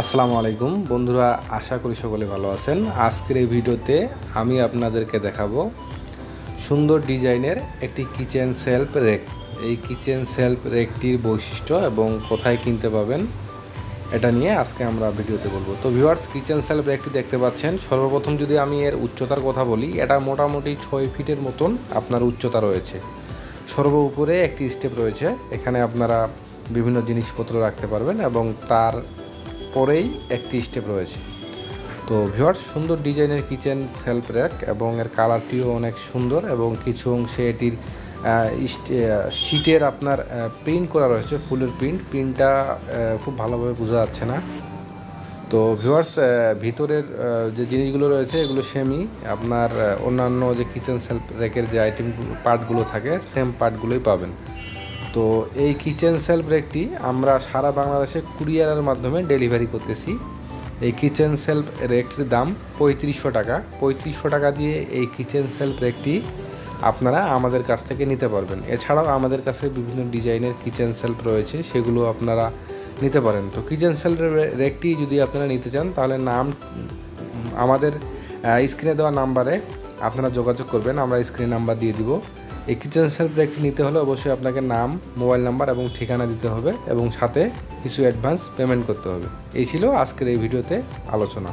আসসালামু আলাইকুম। বন্ধুরা, আশা করি সকলে ভালো আছেন। আজকের এই ভিডিওতে আমি আপনাদেরকে দেখাবো সুন্দর ডিজাইনের একটি কিচেন সেলফ রেক। এই কিচেন সেলফ রেকটির বৈশিষ্ট্য এবং কোথায় কিনতে পাবেন, এটা নিয়ে আজকে আমরা ভিডিওতে বলব। তো ভিউয়ার্স কিচেন সেলফ রেকটি দেখতে পাচ্ছেন। সর্বপ্রথম যদি আমি এর উচ্চতার কথা বলি, এটা মোটামুটি ছয় ফিটের মতন আপনার উচ্চতা রয়েছে। সর্ব উপরে একটি স্টেপ রয়েছে। এখানে আপনারা বিভিন্ন জিনিসপত্র রাখতে পারবেন এবং তার পরেই একটি স্টেপ রয়েছে। তো ভিউয়ার্স সুন্দর ডিজাইনের কিচেন সেলফ র্যাক এবং এর কালারটিও অনেক সুন্দর এবং কিছু অংশে এটির শিটের আপনার প্রিন্ট করা রয়েছে, ফুলের প্রিন্ট প্রিন্টটা খুব ভালোভাবে বোঝা যাচ্ছে না। তো ভিউয়ার্স ভিতরের যে জিনিসগুলো রয়েছে এগুলো সেমই আপনার অন্যান্য যে কিচেন সেলফ র্যাকের যে আইটেম পার্টগুলো থাকে সেম পার্টগুলোই পাবেন। তো এই কিচেন সেলফ রেকটি আমরা সারা বাংলাদেশে কুরিয়ারের মাধ্যমে ডেলিভারি করতেছি। এই কিচেন সেলফ রেকটির দাম পঁয়ত্রিশশো টাকা। পঁয়ত্রিশশো টাকা দিয়ে এই কিচেন সেলফ রেকটি আপনারা আমাদের কাছ থেকে নিতে পারবেন। এছাড়াও আমাদের কাছে বিভিন্ন ডিজাইনের কিচেন সেলফ রয়েছে, সেগুলো আপনারা নিতে পারেন। তো কিচেন সেলফ রেকটি যদি আপনারা নিতে চান, তাহলে নাম, আমাদের স্ক্রিনে দেওয়া নাম্বারে আপনারা যোগাযোগ করবেন। আমরা স্ক্রিন নাম্বার দিয়ে দিব। এই কিচেন সেলফ নিতে হলে অবশ্যই আপনাকে নাম মোবাইল নাম্বার এবং ঠিকানা দিতে হবে এবং সাথে কিছু অ্যাডভান্স পেমেন্ট করতে হবে। এই ছিল আজকের এই ভিডিওতে আলোচনা।